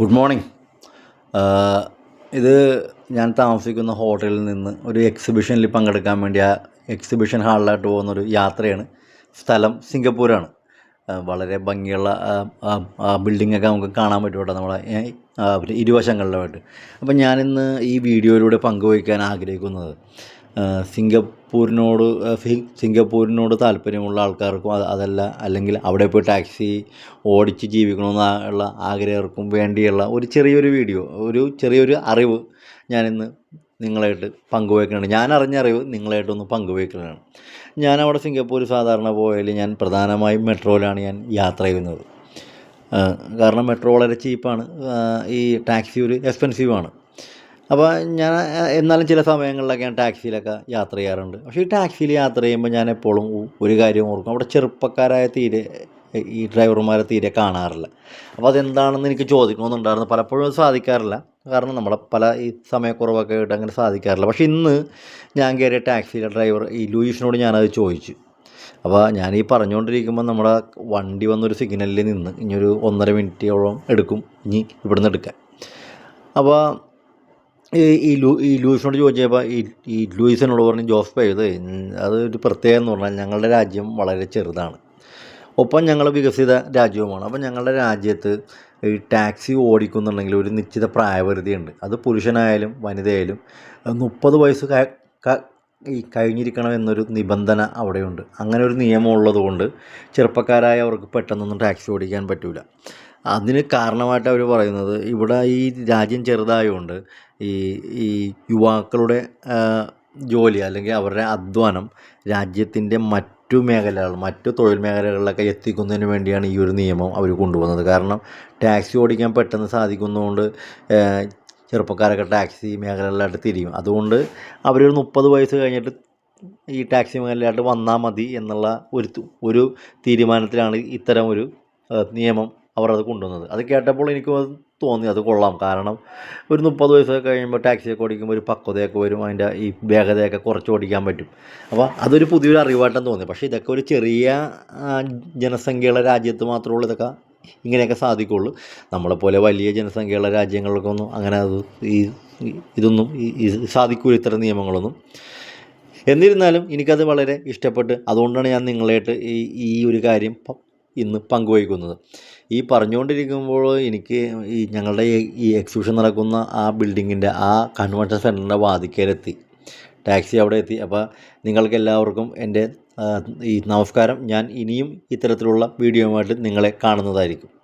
Good morning. ഇത് ഞാൻ താമസിക്കുന്ന ഹോട്ടലിൽ നിന്ന് ഒരു എക്സിബിഷനിൽ പങ്കെടുക്കാൻ വേണ്ടി ആ എക്സിബിഷൻ ഹാളിലായിട്ട് പോകുന്നൊരു യാത്രയാണ്. സ്ഥലം സിംഗപ്പൂരാണ്. വളരെ ഭംഗിയുള്ള ബിൽഡിങ്ങൊക്കെ നമുക്ക് കാണാൻ പറ്റും കേട്ടോ നമ്മളെ ഇരുവശങ്ങളിലുമായിട്ട് അപ്പം ഞാനിന്ന് ഈ വീഡിയോയിലൂടെ പങ്കുവയ്ക്കാൻ ആഗ്രഹിക്കുന്നത് സിംഗപ്പൂരിനോട് സിംഗപ്പൂരിനോട് താല്പര്യമുള്ള ആൾക്കാർക്കും അത് അതല്ല അല്ലെങ്കിൽ അവിടെ പോയി ടാക്സി ഓടിച്ച് ജീവിക്കണമെന്നുള്ള ആഗ്രഹർക്കും വേണ്ടിയുള്ള ഒരു ചെറിയൊരു വീഡിയോ ഒരു ചെറിയൊരു അറിവ് ഞാനിന്ന് നിങ്ങളായിട്ട് പങ്കുവയ്ക്കുന്നുണ്ട്. ഞാൻ അറിഞ്ഞ അറിവ് നിങ്ങളായിട്ടൊന്ന് പങ്കുവയ്ക്കുന്നതാണ് ഞാൻ അവിടെ സിംഗപ്പൂർ സാധാരണ പോയാൽ ഞാൻ പ്രധാനമായും മെട്രോയിലാണ് ഞാൻ യാത്ര ചെയ്യുന്നത്. കാരണം മെട്രോ വളരെ ചീപ്പാണ്. ഈ ടാക്സി ഒരു എക്സ്പെൻസീവ് ആണ് അപ്പോൾ ഞാൻ എന്നാലും ചില സമയങ്ങളിലൊക്കെ ഞാൻ ടാക്സിയിലൊക്കെ യാത്ര ചെയ്യാറുണ്ട്. പക്ഷേ ഈ ടാക്സിയിൽ യാത്ര ചെയ്യുമ്പോൾ ഞാൻ എപ്പോഴും ഒരു കാര്യം ഓർക്കും. അവിടെ ചെറുപ്പക്കാരായ തീരെ ഈ ഡ്രൈവർമാരെ തീരെ കാണാറില്ല. അപ്പോൾ അതെന്താണെന്ന് എനിക്ക് ചോദിക്കണമെന്നുണ്ടായിരുന്നു. പലപ്പോഴും സാധിക്കാറില്ല. കാരണം നമ്മളെ പല ഈ സമയക്കുറവൊക്കെ ആയിട്ട് അങ്ങനെ സാധിക്കാറില്ല. പക്ഷേ ഇന്ന് ഞാൻ കയറിയ ടാക്സിയിലെ ഡ്രൈവർ ഈ ലൂയിഷിനോട് ഞാനത് ചോദിച്ചു. അപ്പോൾ ഞാൻ ഈ പറഞ്ഞുകൊണ്ടിരിക്കുമ്പോൾ നമ്മുടെ വണ്ടി വന്നൊരു സിഗ്നലിൽ നിന്ന് ഒരു ഒന്നര മിനിറ്റോളം എടുക്കും. ഇനി ഇവിടുന്ന് എടുക്കാൻ. അപ്പോൾ ഈ ലൂ ഈ ലൂയിസിനോട് ചോദിച്ചപ്പോൾ ഈ ഈ ലൂയിസിനോട് പറഞ്ഞു ജോസ് പേ ഇത് അതൊരു പ്രത്യേകം എന്ന് പറഞ്ഞാൽ ഞങ്ങളുടെ രാജ്യം വളരെ ചെറുതാണ്. ഒപ്പം ഞങ്ങൾ വികസിത രാജ്യവുമാണ്. അപ്പം ഞങ്ങളുടെ രാജ്യത്ത് ഈ ടാക്സി ഓടിക്കുന്നുണ്ടെങ്കിൽ ഒരു നിശ്ചിത പ്രായപരിധിയുണ്ട്. അത് പുരുഷനായാലും വനിതയായാലും മുപ്പത് വയസ്സ് ഈ കഴിഞ്ഞിരിക്കണം എന്നൊരു നിബന്ധന അവിടെയുണ്ട്. അങ്ങനെ ഒരു നിയമം ഉള്ളതുകൊണ്ട് ചെറുപ്പക്കാരായവർക്ക് പെട്ടെന്നൊന്നും ടാക്സി ഓടിക്കാൻ പറ്റില്ല അതിന് കാരണമായിട്ട് അവർ പറയുന്നത് ഇവിടെ ഈ രാജ്യം ചെറുതായതുകൊണ്ട് ഈ ഈ യുവാക്കളുടെ ജോലി അല്ലെങ്കിൽ അവരുടെ അധ്വാനം രാജ്യത്തിന്റെ മറ്റു മേഖലകൾ മറ്റു തൊഴിൽ മേഖലകളിലൊക്കെ എത്തിക്കുന്നതിന് വേണ്ടിയാണ് ഈ ഒരു നിയമം അവർ കൊണ്ടുവന്നത്. കാരണം ടാക്സി ഓടിക്കാൻ പെട്ടെന്ന് സാധിക്കുന്നതുകൊണ്ട് ചെറുപ്പക്കാരൊക്കെ ടാക്സി മേഖലകളിലായിട്ട് തിരിയും. അതുകൊണ്ട് അവരൊരു മുപ്പത് വയസ്സ് കഴിഞ്ഞിട്ട് ഈ ടാക്സി മേഖലയിലായിട്ട് വന്നാൽ മതി എന്നുള്ള ഒരു ഒരു തീരുമാനത്തിലാണ് ഇത്തരം ഒരു നിയമം അവർ അത് കൊണ്ടുവന്നത്. അത് കേട്ടപ്പോൾ എനിക്ക് അത് തോന്നി അത് കൊള്ളാം. കാരണം ഒരു മുപ്പത് വയസ്സൊക്കെ കഴിയുമ്പോൾ ടാക്സിയൊക്കെ ഓടിക്കുമ്പോൾ ഒരു പക്വതയൊക്കെ വരും അതിന്റെ ഈ വേഗതയൊക്കെ കുറച്ച് ഓടിക്കാൻ പറ്റും. അപ്പോൾ അതൊരു പുതിയൊരു അറിവായിട്ടാണ് തോന്നി പക്ഷേ ഇതൊക്കെ ഒരു ചെറിയ ജനസംഖ്യയുള്ള രാജ്യത്ത് മാത്രമുള്ള ഇതൊക്കെ ഇങ്ങനെയൊക്കെ സാധിക്കുള്ളൂ നമ്മളെപ്പോലെ വലിയ ജനസംഖ്യയുള്ള രാജ്യങ്ങൾക്കൊന്നും അങ്ങനെ അത് ഈ ഇതൊന്നും ഈ- സാധിക്കൂ ഇത്തരം നിയമങ്ങളൊന്നും. എന്നിരുന്നാലും എനിക്കത് വളരെ ഇഷ്ടപ്പെട്ട് അതുകൊണ്ടാണ് ഞാൻ നിങ്ങളായിട്ട് ഈ ഈ ഒരു കാര്യം ഇന്ന് പങ്കുവയ്ക്കുന്നത് ഈ പറഞ്ഞുകൊണ്ടിരിക്കുമ്പോൾ എനിക്ക് ഈ ഞങ്ങളുടെ ഈ- എക്സിബിഷൻ നടക്കുന്ന ആ ബിൽഡിങ്ങിന്റെ ആ കൺവെൻഷൻ സെന്ററിന്റെ വാതിക്കയിലെത്തി ടാക്സി അവിടെ എത്തി. അപ്പോൾ നിങ്ങൾക്ക് എല്ലാവർക്കും എന്റെ ഈ നമസ്കാരം. ഞാൻ ഇനിയും ഇത്തരത്തിലുള്ള വീഡിയോയുമായിട്ട് നിങ്ങളെ കാണുന്നതായിരിക്കും.